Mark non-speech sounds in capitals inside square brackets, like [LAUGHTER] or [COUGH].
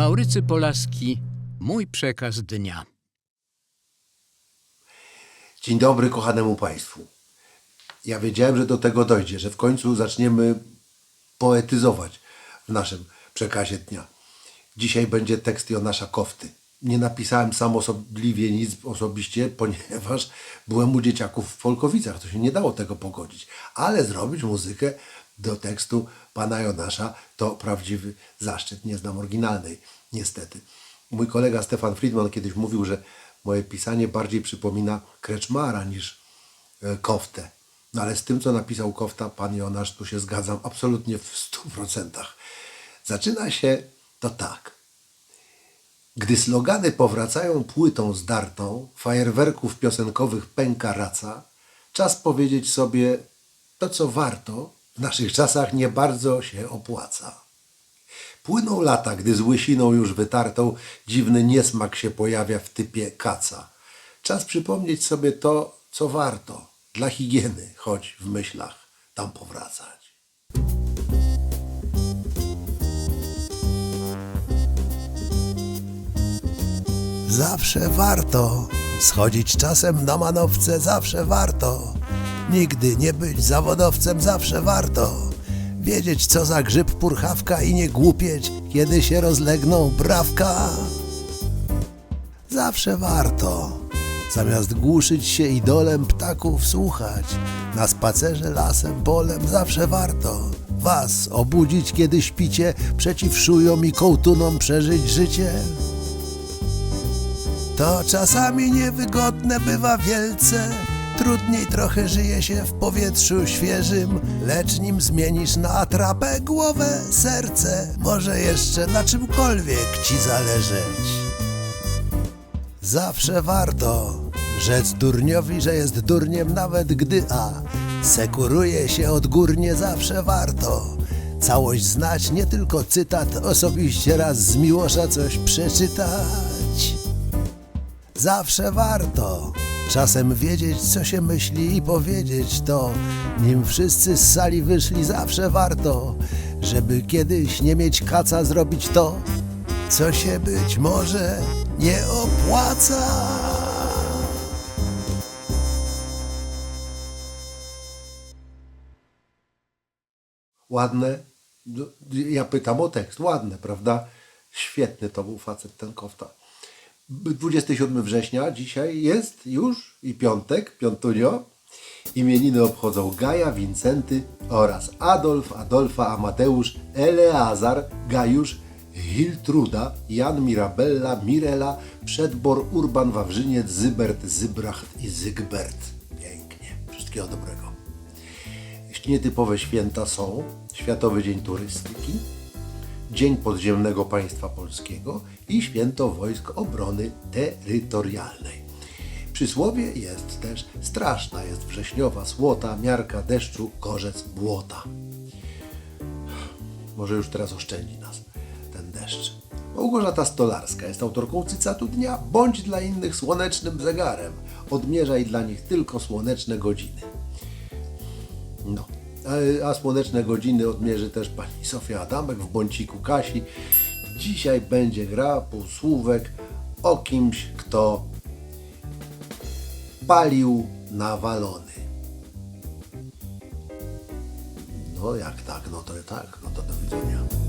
Maurycy Polaski, mój przekaz dnia. Dzień dobry kochanemu Państwu. Ja wiedziałem, że do tego dojdzie, że w końcu zaczniemy poetyzować w naszym przekazie dnia. Dzisiaj będzie tekst Jonasza Kofty. Nie napisałem sam osobliwie nic osobiście, [LAUGHS] ponieważ byłem u dzieciaków w Polkowicach. To się nie dało tego pogodzić. Ale zrobić muzykę do tekstu pana Jonasza to prawdziwy zaszczyt. Nie znam oryginalnej, niestety. Mój kolega Stefan Friedman kiedyś mówił, że moje pisanie bardziej przypomina Kreczmara niż e, Koftę. No ale z tym, co napisał Kofta, pan Jonasz, tu się zgadzam absolutnie w stu procentach. Zaczyna się to tak. Gdy slogany powracają płytą zdartą, fajerwerków piosenkowych pęka raca, czas powiedzieć sobie to, co warto, w naszych czasach nie bardzo się opłaca. Płyną lata, gdy z łysiną już wytartą dziwny niesmak się pojawia w typie kaca. Czas przypomnieć sobie to, co warto, dla higieny, choć w myślach tam powracać. Zawsze warto schodzić czasem na manowce, zawsze warto. Nigdy nie być zawodowcem, zawsze warto. Wiedzieć co za grzyb purchawka i nie głupieć, kiedy się rozlegną brawka. Zawsze warto. Zamiast głuszyć się idolem ptaków słuchać, na spacerze lasem, polem zawsze warto. Was obudzić kiedy śpicie, przeciw szujom i kołtunom przeżyć życie. To czasami niewygodne bywa wielce. Trudniej trochę żyje się w powietrzu świeżym, lecz nim zmienisz na atrapę głowę, serce, może jeszcze na czymkolwiek ci zależeć. Zawsze warto rzec durniowi, że jest durniem, nawet gdy a sekuruje się odgórnie, zawsze warto. Całość znać, nie tylko cytat, osobiście raz z Miłosza coś przeczytać. Zawsze warto czasem wiedzieć, co się myśli i powiedzieć to, nim wszyscy z sali wyszli, zawsze warto, żeby kiedyś nie mieć kaca zrobić to, co się być może nie opłaca. Ładne? Ja pytam o tekst. Ładne, prawda? Świetny to był facet ten Kofta. 27 września dzisiaj jest już i piątek, piątunio. Imieniny obchodzą Gaja, Wincenty oraz Adolf, Adolfa, Amadeusz, Eleazar, Gajusz, Hiltruda, Jan, Mirabella, Mirela, Przedbor, Urban, Wawrzyniec, Zybert, Zybracht i Zygbert. Pięknie. Wszystkiego dobrego. Jeśli nietypowe święta są Światowy Dzień Turystyki, Dzień Podziemnego Państwa Polskiego i Święto Wojsk Obrony Terytorialnej. Przysłowie jest też straszna, jest wrześniowa słota, miarka deszczu, korzec błota. Może już teraz oszczędzi nas ten deszcz. Małgorzata Stolarska jest autorką cytatu dnia Bądź dla innych słonecznym zegarem. Odmierzaj dla nich tylko słoneczne godziny. No, a słoneczne godziny odmierzy też pani Sofia Adamek w Bąciku Kasi. Dzisiaj będzie gra półsłówek o kimś, kto palił nawalony. No jak tak, no to tak, no to do widzenia.